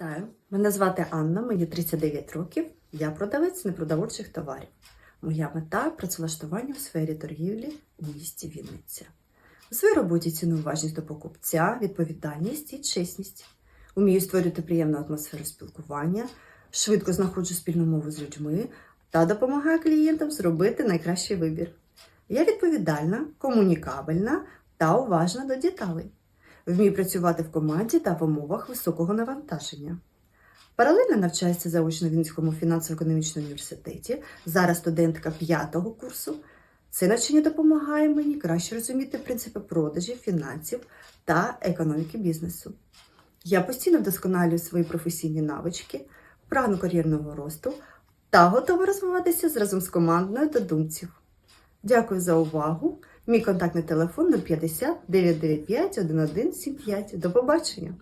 Вітаю! Мене звати Анна, мені 39 років. Я продавець непродовольчих товарів. Моя мета працевлаштування у сфері торгівлі у місті Вінниця. У своїй роботі ціную уважність до покупця, відповідальність і чесність. Умію створювати приємну атмосферу спілкування, швидко знаходжу спільну мову з людьми та допомагаю клієнтам зробити найкращий вибір. Я відповідальна, комунікабельна та уважна до деталей. Вмію працювати в команді та в умовах високого навантаження. Паралельно навчаюся заочно в Вінницькому фінансово-економічному університеті. Зараз студентка п'ятого курсу. Це навчання допомагає мені краще розуміти принципи продажів, фінансів та економіки бізнесу. Я постійно вдосконалюю свої професійні навички, прагну кар'єрного росту та готова розвиватися разом з командною додумців. Дякую за увагу. Мій контактний телефон 050 995 1175. До побачення!